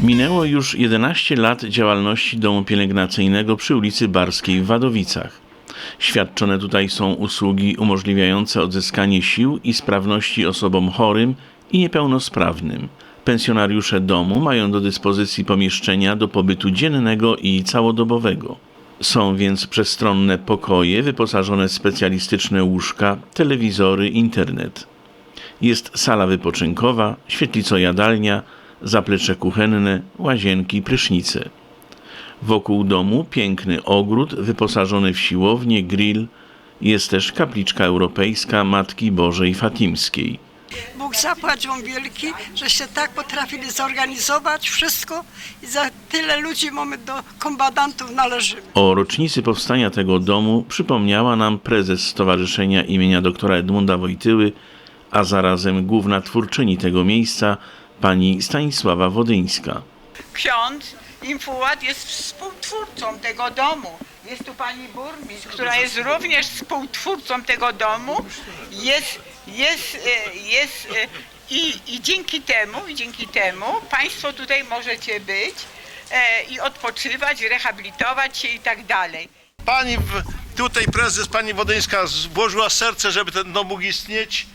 Minęło już 11 lat działalności domu pielęgnacyjnego przy ulicy Barskiej w Wadowicach. Świadczone tutaj są usługi umożliwiające odzyskanie sił i sprawności osobom chorym i niepełnosprawnym. Pensjonariusze domu mają do dyspozycji pomieszczenia do pobytu dziennego i całodobowego. Są więc przestronne pokoje wyposażone w specjalistyczne łóżka, telewizory, internet. Jest sala wypoczynkowa, świetlico-jadalnia, zaplecze kuchenne, łazienki, prysznice. Wokół domu piękny ogród wyposażony w siłownię, grill. Jest też kapliczka europejska Matki Bożej Fatimskiej. Bóg zapłać wam wielki, żeście tak potrafili zorganizować wszystko i za tyle ludzi mamy do kombatantów należymy. O rocznicy powstania tego domu przypomniała nam prezes Stowarzyszenia imienia doktora Edmunda Wojtyły, a zarazem główna twórczyni tego miejsca, pani Stanisława Wodyńska. ksiądz Infułat jest współtwórcą tego domu. Jest tu pani burmistrz, która jest również współtwórcą tego domu. Jest, jest, e, jest e, i, i dzięki temu, i dzięki temu państwo tutaj możecie być e, i odpoczywać, rehabilitować się i tak dalej. Pani tutaj prezes, pani Wodyńska włożyła serce, żeby ten dom mógł istnieć.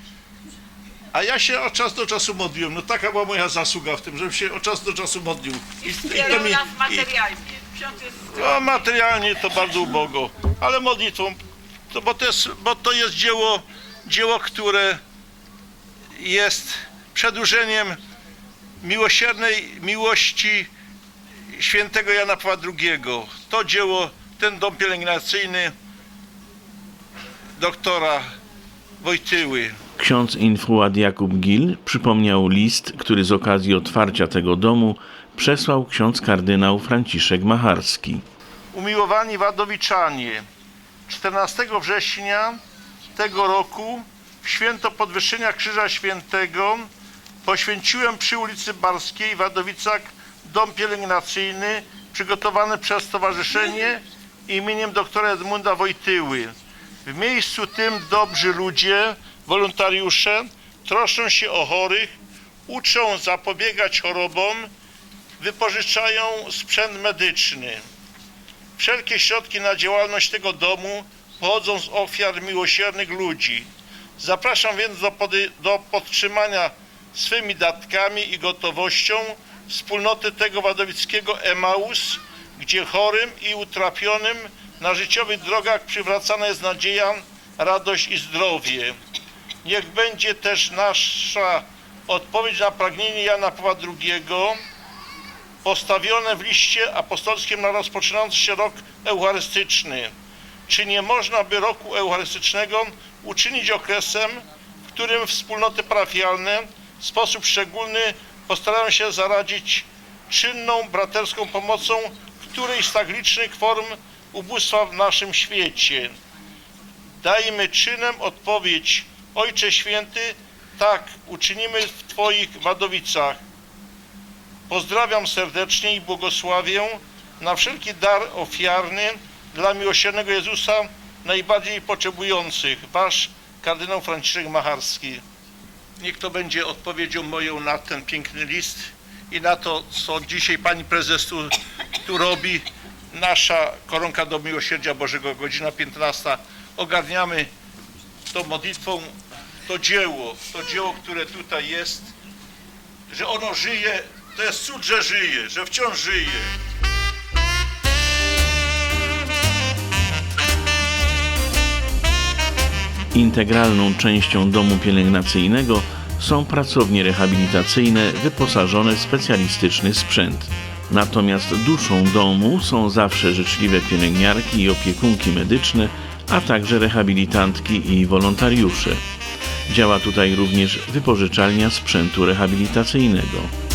A ja się od czasu do czasu modliłem. No taka była moja zasługa w tym, żebym się od czasu do czasu modlił. I, Wspierał nas materialnie. Ksiądz jest no, materialnie to bardzo ubogo, ale modlitwą, to, bo, to jest, bo to jest dzieło, dzieło, które jest przedłużeniem miłosiernej miłości świętego Jana Pawła II. To dzieło, ten dom pielęgnacyjny doktora Wojtyły. Ksiądz Infułat Jakub Gil przypomniał list, który z okazji otwarcia tego domu przesłał ksiądz kardynał Franciszek Macharski. Umiłowani Wadowiczanie, 14 września tego roku w święto podwyższenia Krzyża Świętego poświęciłem przy ulicy Barskiej w Wadowicach dom pielęgnacyjny przygotowany przez Stowarzyszenie imieniem doktora Edmunda Wojtyły. W miejscu tym dobrzy ludzie, wolontariusze troszczą się o chorych, uczą zapobiegać chorobom, wypożyczają sprzęt medyczny. Wszelkie środki na działalność tego domu pochodzą z ofiar miłosiernych ludzi. Zapraszam więc do, do podtrzymania swymi datkami i gotowością wspólnoty tego wadowickiego Emaus, gdzie chorym i utrapionym na życiowych drogach przywracana jest nadzieja, radość i zdrowie. Niech będzie też nasza odpowiedź na pragnienie Jana Pawła II, postawione w liście apostolskim na rozpoczynający się rok eucharystyczny. Czy nie można by roku eucharystycznego uczynić okresem, w którym wspólnoty parafialne w sposób szczególny postarają się zaradzić czynną braterską pomocą którejś z tak licznych form ubóstwa w naszym świecie. Dajmy czynem odpowiedź, Ojcze Święty, tak uczynimy w Twoich Wadowicach. Pozdrawiam serdecznie i błogosławię na wszelki dar ofiarny dla miłosiernego Jezusa najbardziej potrzebujących. Wasz kardynał Franciszek Macharski. Niech to będzie odpowiedzią moją na ten piękny list i na to, co dzisiaj pani prezes tu, tu robi. Nasza koronka do miłosierdzia Bożego, godzina 15. Ogarniamy tą modlitwą to dzieło, to dzieło, które tutaj jest, że ono żyje, to jest cud, że żyje, że wciąż żyje. Integralną częścią domu pielęgnacyjnego są pracownie rehabilitacyjne wyposażone w specjalistyczny sprzęt. Natomiast duszą domu są zawsze życzliwe pielęgniarki i opiekunki medyczne, a także rehabilitantki i wolontariusze. Działa tutaj również wypożyczalnia sprzętu rehabilitacyjnego.